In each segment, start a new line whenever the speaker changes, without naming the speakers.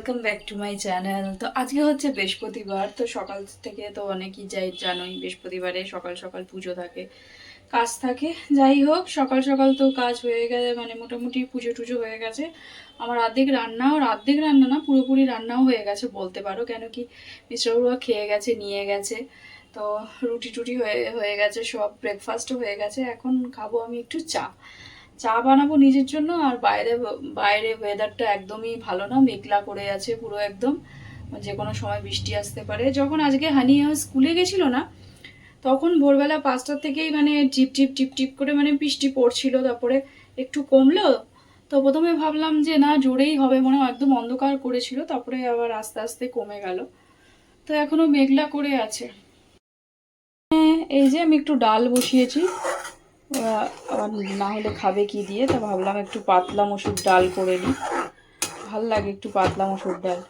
Welcome back to my channel তো আজকে হচ্ছে বৃহস্পতিবার, তো সকাল থেকে তো অনেকেই যাই জানোই বৃহস্পতিবারে সকাল সকাল পুজো থাকে, কাজ থাকে। যাই হোক, সকাল সকাল তো কাজ হয়ে গেছে মানে মোটামুটি পুজো টুজো হয়ে গেছে। আমার অর্ধেক রান্নাও অর্ধেক রান্না না, পুরোপুরি রান্নাও হয়ে গেছে বলতে পারো, কেন কি মিশ্রবুড়া খেয়ে গেছে, নিয়ে গেছে। তো রুটি টুটি হয়ে হয়ে গেছে, সব ব্রেকফাস্টও হয়ে গেছে, এখন খাব আমি একটু চা। চা বানাবো নিজের জন্য আর বাইরে বাইরে ওয়েদারটা একদমই ভালো না মেঘলা করে আছে পুরো একদম। যে কোনো সময় বৃষ্টি আসতে পারে। যখন আজকে হানি স্কুলে গেছিল না তখন ভোরবেলা পাঁচটার থেকেই মানে টিপ টিপ টিপ টিপ করে মানে বৃষ্টি পড়ছিল তারপরে একটু কমলো। তো প্রথমে ভাবলাম যে না জোরেই হবে মনে হয় একদম অন্ধকার করেছিল তারপরে আবার আস্তে আস্তে কমে গেল। তো এখনও মেঘলা করে আছে। হ্যাঁ, এই যে আমি একটু ডাল বসিয়েছি। ওরা আবার না হলে খাবে কি দিয়ে? তা ভাবলাম একটু পাতলা মসুর ডাল করে নিই। ভালো লাগে একটু পাতলা মসুর ডাল।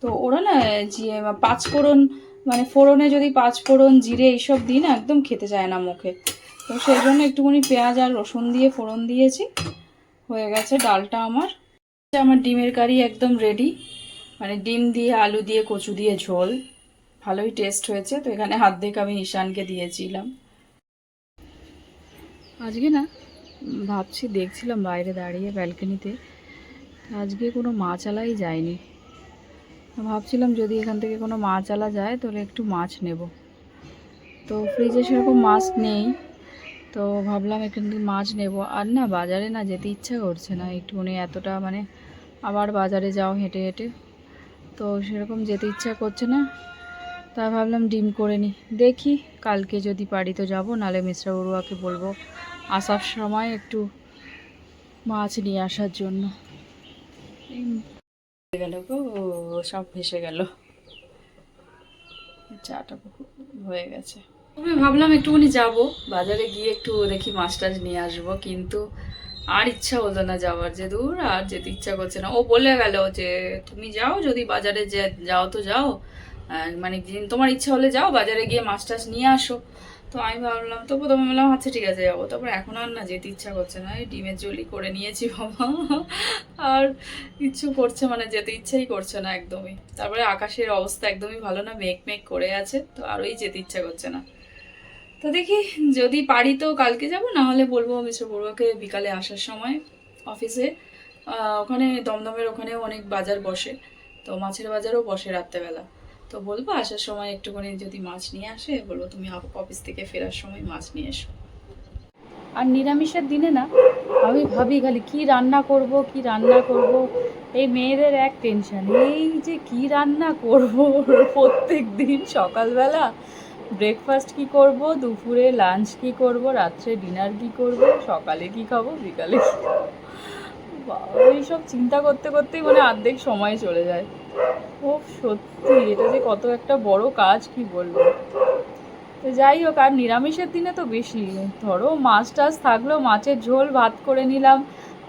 তো ওরা না যে পাঁচ ফোড়ন মানে ফোড়নে যদি পাঁচ ফোড়ন জিরে এইসব দিই না, একদম খেতে চায় না মুখে। তো সেই জন্য একটুখানি পেঁয়াজ আর রসুন দিয়ে ফোড়ন দিয়েছি। হয়ে গেছে ডালটা আমার। আমার ডিমের কারি একদম রেডি মানে ডিম দিয়ে আলু দিয়ে কচু দিয়ে ঝোল। ভালোই টেস্ট হয়েছে। তো এখানে হাত দেখে আমি ঈশানকে দিয়েছিলাম। আজকে না ভাবছি দেখছিলাম বাইরে দাঁড়িয়ে ব্যালকনিতে। আজকে কোনো মাছ আলাই যায়নি। ভাবছিলাম যদি এখান থেকে কোনো মাছ আলা যায়, তাহলে একটু মাছ নেব। তো ফ্রিজে সেরকম মাছ নেই, তো ভাবলাম এখান থেকে মাছ নেব। আর না, বাজারে না যেতে ইচ্ছা করছে না। একটুখানি এতটা মানে আবার বাজারে যাও হেঁটে হেঁটে। তো সেরকম যেতে ইচ্ছা করছে না। তাই ভাবলাম ডিম করে নিই দেখি, কালকে যদি পারি তো যাব নাহলে মিশ্রা বড়ুয়াকে বলব। আসার সময় একটু মাছ নিয়ে আসার জন্য। গেল সব ভেসে গেল। চাটা হয়ে গেছে। আমি ভাবলাম একটুখানি যাব, বাজারে গিয়ে একটু দেখি মাছ টাছ নিয়ে আসব, কিন্তু আর ইচ্ছা হলো না যাওয়ার, যে দূর আর যেতে ইচ্ছা করছে না। ও বলে গেল যে, তুমি যাও, যদি বাজারে যাও তো যাও মানে তোমার ইচ্ছা হলে যাও, বাজারে গিয়ে মাছ টাছ নিয়ে আসো। তো আমি ভাবলাম তো প্রথমে বললাম আচ্ছা ঠিক আছে, যাব। তারপর এখন আর না যেতে ইচ্ছা করছে না। ডিমের জলি করে নিয়েছি বাবা। আর ইচ্ছু করছে মানে যেতে ইচ্ছাই করছে না একদমই। তারপরে আকাশের অবস্থা একদমই ভালো না, মেঘ মেঘ করে আছে, তো আরোই যেতে ইচ্ছা করছে না। তো দেখি, যদি পারি তো কালকে যাব, না হলে বলব মিস্টার বড়ুয়াকে বিকালে আসার সময় অফিসে। ওখানে দমদমের ওখানেও অনেক বাজার বসে, তো মাছের বাজারও বসে রাত্রেবেলা। তো বলব, আসার সময় একটুখানি যদি মাছ নিয়ে আসে, বলব তুমি অফিস থেকে ফেরার সময় মাছ নিয়ে এসো। আর নিরামিষের দিনে না, আমি ভাবি খালি কি রান্না করব, কি রান্না করব, এই মেয়েদের এক টেনশন এই যে কি রান্না করব প্রত্যেক দিন সকালবেলা ব্রেকফাস্ট কি করব, দুপুরে লাঞ্চ কি করব, রাত্রে ডিনার কি করব, সকালে কি খাব, বিকালে কি এইসব চিন্তা করতে করতেই মানে অর্ধেক সময় চলে যায়। ও সত্যি, এটা যে কত একটা বড় কাজ, কি বলব? তো যাই হোক, আর নিরামিষের দিনে তো বেশি। ধরো, মাছ টাছ থাকলেও মাছের ঝোল, ভাত করে নিলাম,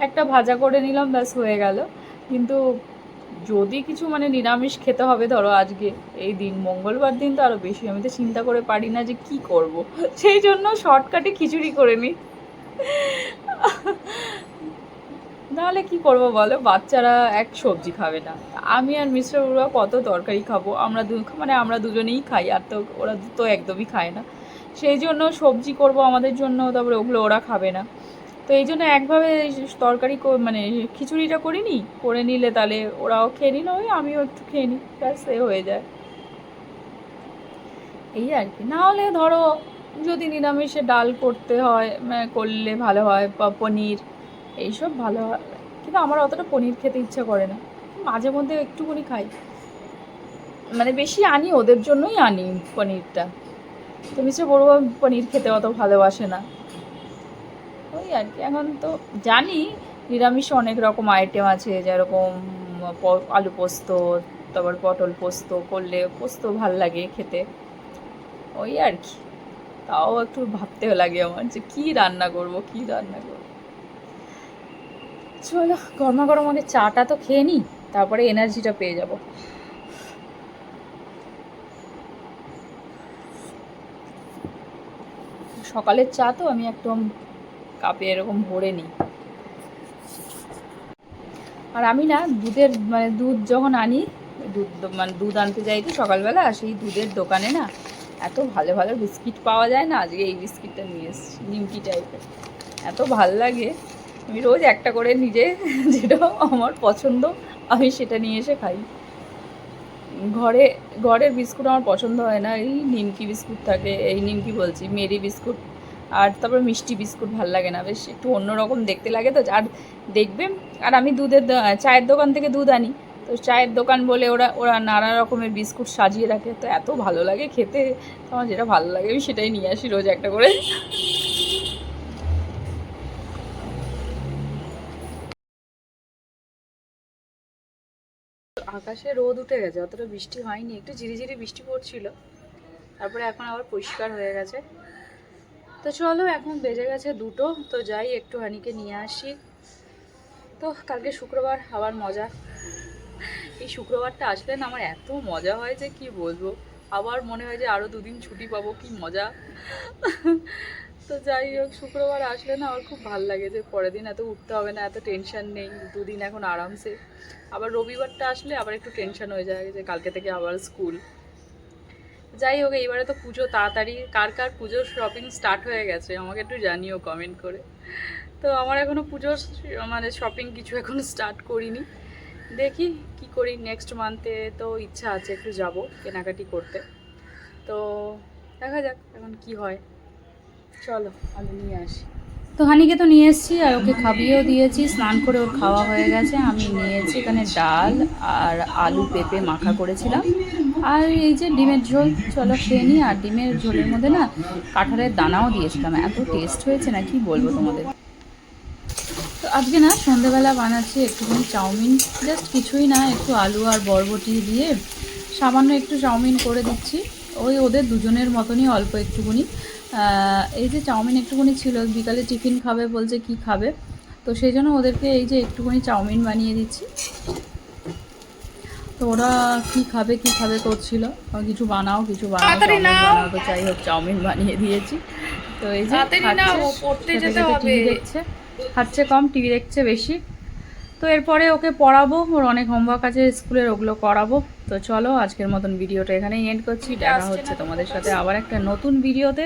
একটা ভাজা করে নিলাম, ব্যাস, হয়ে গেল। কিন্তু যদি কিছু মানে নিরামিষ খেতে হবে, ধরো আজকে, এই দিন, মঙ্গলবার দিন তো আরও বেশি, আমি তো চিন্তা করে পারি না যে কি করব। সেই জন্য শর্টকাটে খিচুড়ি করে নিই। নাহলে কি করব বলো? বাচ্চারা এক সবজি খাবে না। আমি আর মিশ্র বড়ুয়া কত তরকারি খাব? আমরা দু মানে আমরা দুজনেই খাই, আর তো ওরা তো একদমই খায় না। সেই জন্য সবজি করব আমাদের জন্য, তারপরে ওগুলো ওরা খাবে না। তো এই জন্য একভাবে তরকারি মানে খিচুড়িটা করিনি, করে নিলে তাহলে ওরাও খেয়ে নিল, ওই আমিও একটু খেয়ে নিই, ব্যাস, এ হয়ে যায়। এই আর কি। না হলে ধরো যদি নিরামিষে ডাল করতে হয় মানে করলে ভালো হয় বা পনির। এইসব ভালো কিন্তু আমার অতটা পনির খেতে ইচ্ছা করে না। মাঝে মধ্যে একটুখানি খাই। মানে বেশি আনি, ওদের জন্যই আনি পনিরটা। তো মিস্টার বড়ুয়া পনির খেতে অত ভালোবাসে না। ওই আর কি, এখন তো জানি নিরামিষে অনেক রকম আইটেম আছে, যেরকম আলু পোস্ত, তারপর পটল পোস্ত, করলে পোস্ত ভালো লাগে খেতে। ওই আর কি। তাও একটু ভাবতে লাগে আমার যে কী রান্না করব, কী রান্না করব। চলো গরমা গরম আগে চাটা তো খেয়ে নিই তারপরে এনার্জিটা পেয়ে যাব। সকালের চা তো আমি একদম কাপে এরকম ভরে নিই আর আমি না দুধের মানে দুধ যখন আনি, দুধ মানে দুধ আনতে যাই তো সকালবেলা, সেই দুধের দোকানে না এত ভালো ভালো বিস্কিট পাওয়া যায় না, আজকে এই বিস্কিটটা নিয়ে এসছি, নিমকি টাইপের এত ভালো লাগে। আমি রোজ একটা করে নিজে যেটা আমার পছন্দ, আমি সেটা নিয়ে এসে খাই। ঘরে, ঘরের বিস্কুট আমার পছন্দ হয় না, এই নিমকি বিস্কুট থাকে, এই নিমকি বলছি, মেরি বিস্কুট, আর তারপরে মিষ্টি বিস্কুট ভালো লাগে না, বেশ একটু অন্যরকম দেখতে লাগে তো, আর দেখবে, আর আমি দুধের চায়ের দোকান থেকে দুধ আনি, তো চায়ের দোকান বলে ওরা ওরা নানা রকমের বিস্কুট সাজিয়ে রাখে, তো এত ভালো লাগে খেতে, তো আমার যেটা ভালো লাগে আমি সেটাই নিয়ে আসি রোজ একটা করে। আকাশে রোদ উঠে গেছে, অতটা বৃষ্টি হয়নি, একটু ঝিরিঝিরি বৃষ্টি পড়ছিল। তারপরে এখন আবার পরিষ্কার হয়ে গেছে। তো চলো, এখন বেজে গেছে দুটো, তো যাই একটু হানিকে নিয়ে আসি। তো কালকে শুক্রবার, আবার মজা। এই শুক্রবারটা আসলে না, আমার এত মজা হয় যে কি বলব? আবার মনে হয় যে আরও দুদিন ছুটি পাবো, কি মজা। তো যাই হোক, শুক্রবার আসলে না আমার খুব ভালো লাগে যে পরের দিন এত উঠতে হবে না, এত টেনশন নেই, দুদিন এখন আরামসে। আবার রবিবারটা আসলে আবার একটু টেনশন হয়ে যায় যে কালকে থেকে আবার স্কুল যাই হোক, এইবারে তো পুজো তাড়াতাড়ি, কার কার পুজোর শপিং স্টার্ট হয়ে গেছে আমাকে একটু জানিও কমেন্ট করে। তো আমার এখনও পুজোর মানে শপিং কিছু এখন স্টার্ট করিনি। দেখি কি করি নেক্সট মান্থে তো ইচ্ছা আছে একটু যাব কেনাকাটি করতে। তো দেখা যাক এখন কি হয়। চলো, আমি নিয়ে আসি। তো হানিকে তো নিয়ে এসেছি আর ওকে খাবিয়েও দিয়েছি, স্নান করে ওর খাওয়া হয়ে গেছে। আমি নিয়েছি এখানে ডাল আর আলু পেঁপে মাখা করেছিলাম। আর এই যে ডিমের ঝোল, চলো খেয়ে নিই। আর ডিমের ঝোলের মধ্যে না কাঁঠালের দানাও দিয়েছিলাম। এত টেস্ট হয়েছে না, কি বলব তোমাদের? তো আজকে না সন্ধেবেলা বানাচ্ছি একটুখানি চাউমিন। জাস্ট কিছুই না, একটু আলু আর বরবটি দিয়ে সামান্য একটু চাউমিন করে দিচ্ছি। ওই ওদের দুজনের মতনই অল্প একটুখানি। এই যে চাউমিন একটুখানি ছিল বিকালে টিফিন খাবে বলছে কি খাবে। তো সেই জন্য ওদেরকে এই যে একটুখানি চাউমিন বানিয়ে দিচ্ছি। তো ওরা কি খাবে কি খাবে করছিল কিছু বানাও কিছু বানাও চাউমিন বানাও তো যাই হোক চাউমিন বানিয়ে দিয়েছি। তো এই যে
হবে।
দেখছে খাচ্ছে কম টিভি দেখছে বেশি। তো এরপরে ওকে পড়াবো ওর অনেক হোমওয়ার্ক আছে স্কুলের ওগুলো করাবো। তো চলো আজকের মতন ভিডিওটা এখানেই এন্ড করছি। দেখা হচ্ছে তোমাদের সাথে। আবার একটা নতুন ভিডিওতে।